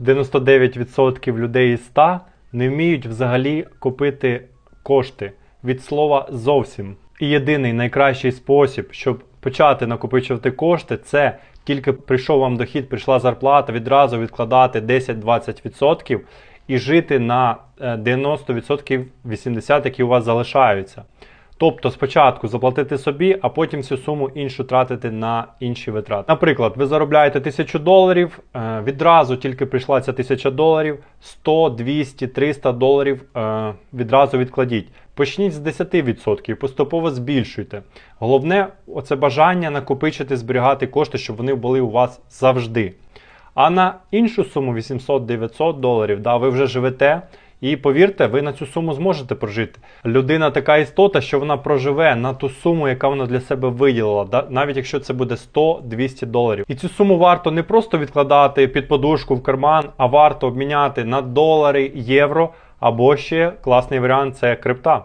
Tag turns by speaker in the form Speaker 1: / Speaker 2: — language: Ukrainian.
Speaker 1: 99% людей із 100 не вміють взагалі купити кошти від слова зовсім. І єдиний найкращий спосіб, щоб почати накопичувати кошти, це тільки прийшов вам дохід, прийшла зарплата, відразу відкладати 10-20% і жити на е, 90% 80%, які у вас залишаються. Тобто спочатку заплатити собі, а потім всю суму іншу тратити на інші витрати. Наприклад, ви заробляєте 1000 доларів, е, відразу тільки прийшла ця 1000 доларів, 100, 200, 300 доларів е, відразу відкладіть. Почніть з 10%, поступово збільшуйте. Головне, оце бажання накопичити, зберігати кошти, щоб вони були у вас завжди. А на іншу суму 800-900 доларів, да, ви вже живете. І повірте, ви на цю суму зможете прожити. Людина така істота, що вона проживе на ту суму, яка вона для себе виділила, навіть якщо це буде 100-200 доларів. І цю суму варто не просто відкладати під подушку в карман, а варто обміняти на долари, євро або ще класний варіант це крипта.